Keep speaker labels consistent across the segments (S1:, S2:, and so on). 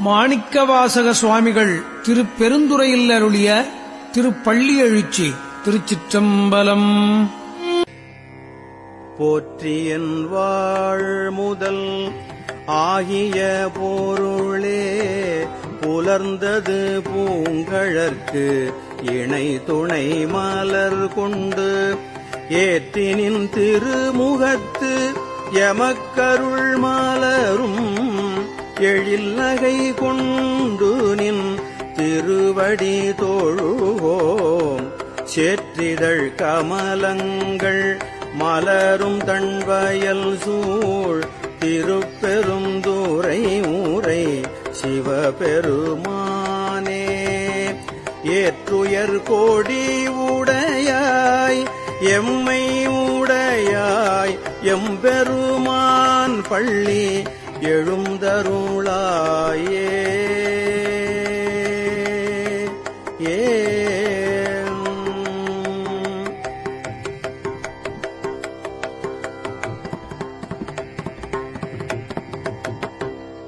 S1: மாணிக்கவாசக சுவாமிகள் திருப்பெருந்துறையில் அருளிய திருப்பள்ளி எழுச்சி திருச்சிற்றம்பலம்
S2: போற்றியன் வாழ் முதல் ஆகிய போருளே புலர்ந்தது பூங்கழற்கு இணை துணை மலர் கொண்டு ஏற்றினின் திருமுகத்து எமக்கருள் மலரும் எழில் நகை கொண்டு நின் திருவடி தோழுவோம். சேற்றிதழ் கமலங்கள் மலரும் தன்வயல் சூழ். திருப்பெருந்துரை ஊரை சிவபெருமானே. ஏற்றுயர் கோடி உடையாய் எம்மை உடையாய் எம்பெருமான் பள்ளி எழுந்தருளாயே. ஏ.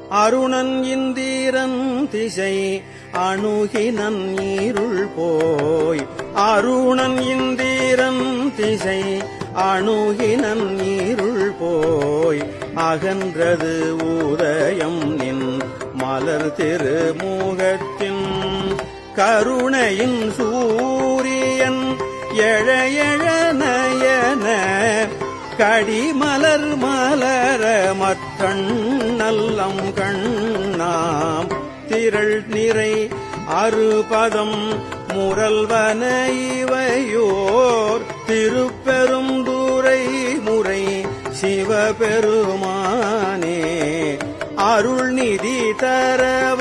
S2: அருணன் இந்திரன் திசை அணுகினன் நீருள் போய். அருணன் இந்திரன் திசை அணுகினன் நீருள் போய். அகன்றது ஊதயம் நின் மலர் திருமூகத்தின் கருணையின் சூரியன் எழ கடிமலர் மலர மற்றண்ணல்லம் கண்ணாம் திரள் நிறை அறுபதம் முரல்வன இவையோர் திரு ತರ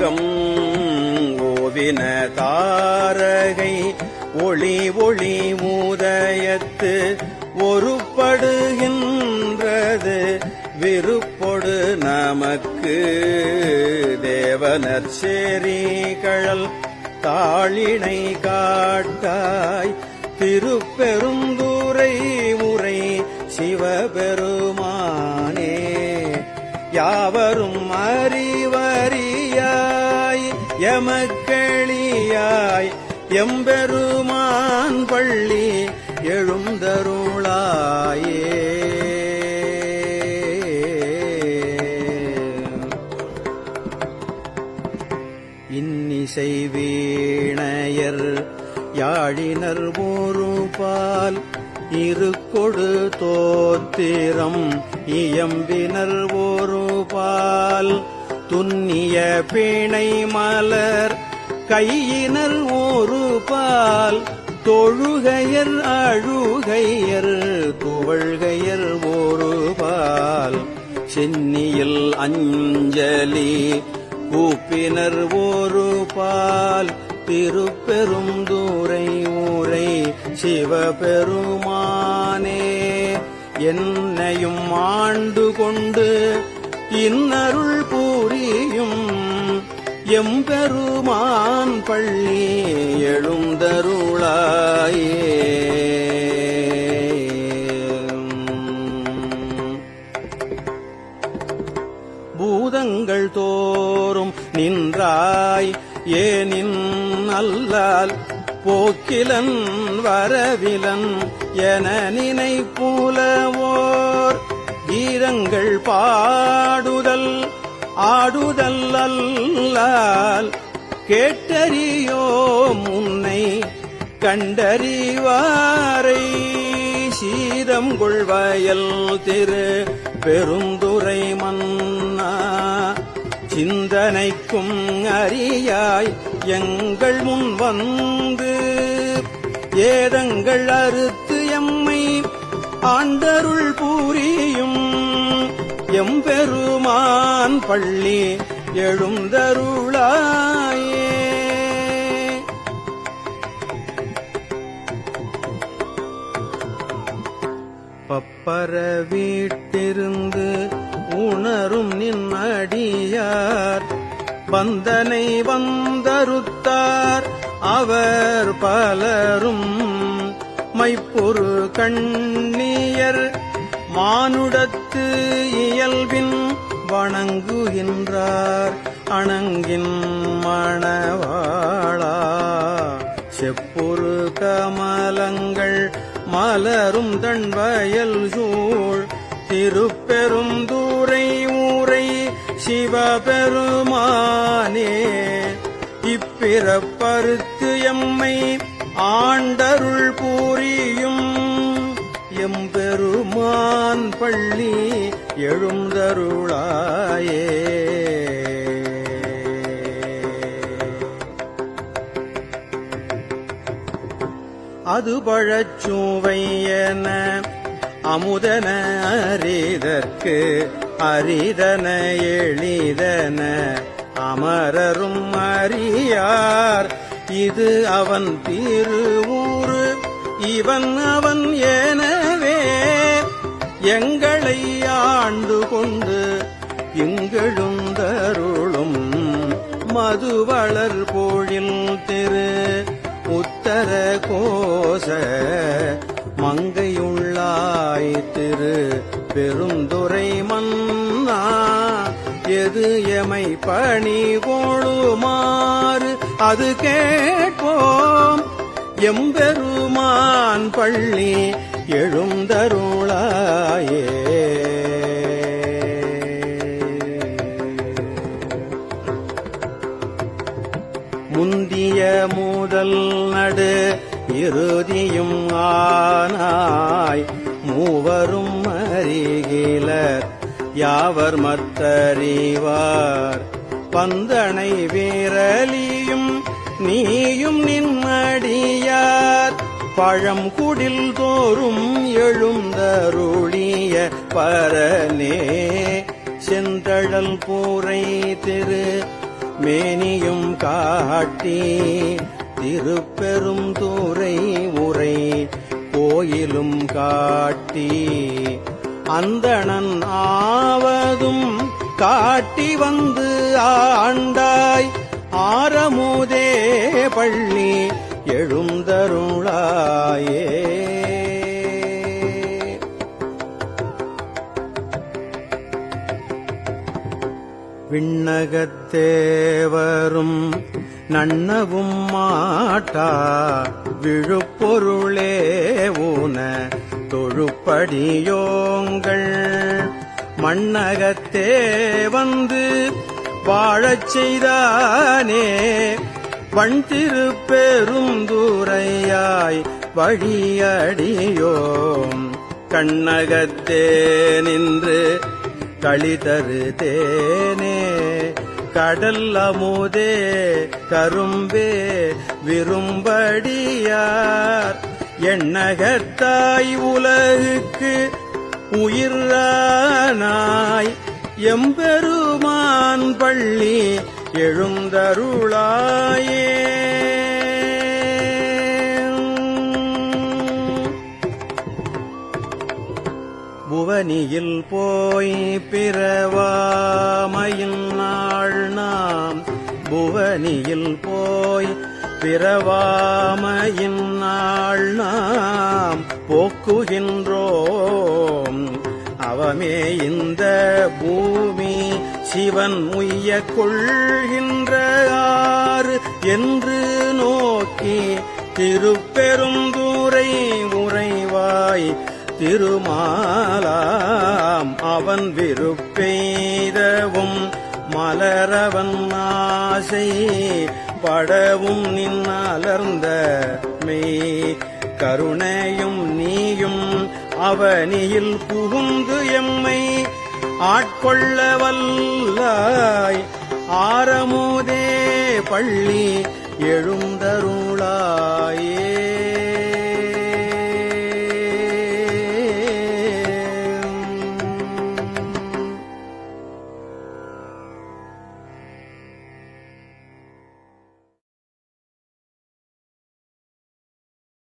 S2: சங்கம் ஓவின தாரகை ஒளி ஒளி மூதயத்து ஒருப்படுகின்றது. விருப்பொடு நமக்கு தேவனர் சேரிகழல் தாளினை காட்டாய். திருப்பெருந்தூர் மக்களியாய் எம்பெருமான் பள்ளி எழுந்தருளாயே. இன்னிசை வீணையர் யாழினர் ஒரு பால் கொடு தோத்திரம் இயம்பினர் ஓ துன்னிய பிணை மலர் கையினர் ஒரு பால் தொழுகையர் அழுகையர் துவழ்கையர் ஒரு பால் சென்னியில் அஞ்சலி கூப்பினர் ஒரு பால் திருப்பெரும் தூரை ஊரை சிவபெருமானே. என்னையும் ஆண்டு கொண்டு இன்னருள் பூ பூரியும் எம்பெருமான் பள்ளி எழுந்தருளாயே. பூதங்கள் தோறும் நின்றாய் ஏனின் அல்லால் போக்கிலன் வரவிலன் என நினைப்புலவோர் ஈரங்கள் பா ஆடுதல்லால் கேட்டறியோ முன்னை கண்டறிவாரை. சீதம் கொள்வயல் திரு பெருந்துரை மன்னா சிந்தனைக்கும் அறியாய் எங்கள் முன் வந்து ஏதங்கள் அறுத்து எம்மை ஆண்டருள் பூரியும் எம்பெருமான் பள்ளி எழுந்தருளாயே. பப்பர வீட்டிருந்து உணரும் நின் அடியார் பந்தனை வந்தருத்தார் அவர் பலரும் மைப்பொரு கண்ணியர் மானுடத்து இயல்பின் வணங்குகின்றார் அணங்கின் மணவாளா. செப்பொரு கமலங்கள் மலரும் தன்வயல் சூழ். திருப்பெரும் தூரை ஊரை சிவபெருமானே. இப்பிறப்பருத்து எம்மை ஆண்டருள் வள்ளி எழுந்தருளாயே. அது பழச்சுவையன அமுதன அரிதற்கு அரிதன எளிதன அமரரும் அறியார். இது அவன் திருவூரு இவன் அவன் ஏன எங்களை ஆண்டு கொண்டு இங்கெழுந்தருளும் மதுவளர் போழில் திரு உத்தர கோச மங்கையுள்ளாய் திரு பெருந்துரை மன்னா எது எமை பணி கோழுமாறு அது கேட்போம். எம்பெருமான் பள்ளி எழுந்தருளாயே. முந்திய மூதல் நடு இறுதியும் ஆனாய். மூவரும் அறிகிலர் யாவர் மத்தறிவார் பந்தனை வீரலியும் நீயும் நின்மடியார் பழம் குடில் தோறும் எழுந்தருளிய பரனே. செந்தழல் பூரை திரு மேனியும் காட்டி திருப்பெரும் தூரை உரை கோயிலும் காட்டி. அந்தணன் ஆவதும் காட்டி வந்து ஆண்டாய். ஆரமுதே பள்ளி எழுந்தருளாயே. விண்ணகத்தேவரும் நன்னவும் மாட்டா விழுப்பொருளே ஊன தொழுப்படியோங்கள். மண்ணகத்தே வந்து வாழச் செய்தானே வண்திருப்பெரும் பெருந்துரையாய் வழியடியோம். கண்ணகத்தே நின்று களிதரு தேனே கடல் அமுதே கரும்பே விரும்படியார். எண்ணகத்தாய் உலகுக்கு உயிரானாய். எம்பெருமான் பள்ளி எழுந்தருளாயே. புவனியில் போய் பிறவாமையின் நாள் நாம் புவனியில் போய் பிறவாமையின் நாள் நாம் போக்குகின்றோம். அவமே இந்த பூமி சிவன் உய்ய கொள்கின்ற ஆறு என்று நோக்கி திருப்பெருந்தூரை உறைவாய் திருமாலாம் அவன் விருப்பெய்தவும் மலரவன் ஆசை படவும் நின்னலர்ந்த மெய். கருணையும் நீயும் அவனியில் புகுந்து எம்மை ஆட்கொள்ள வல்லாய் ஆரமுதே பள்ளி எழுந்தருளாயே.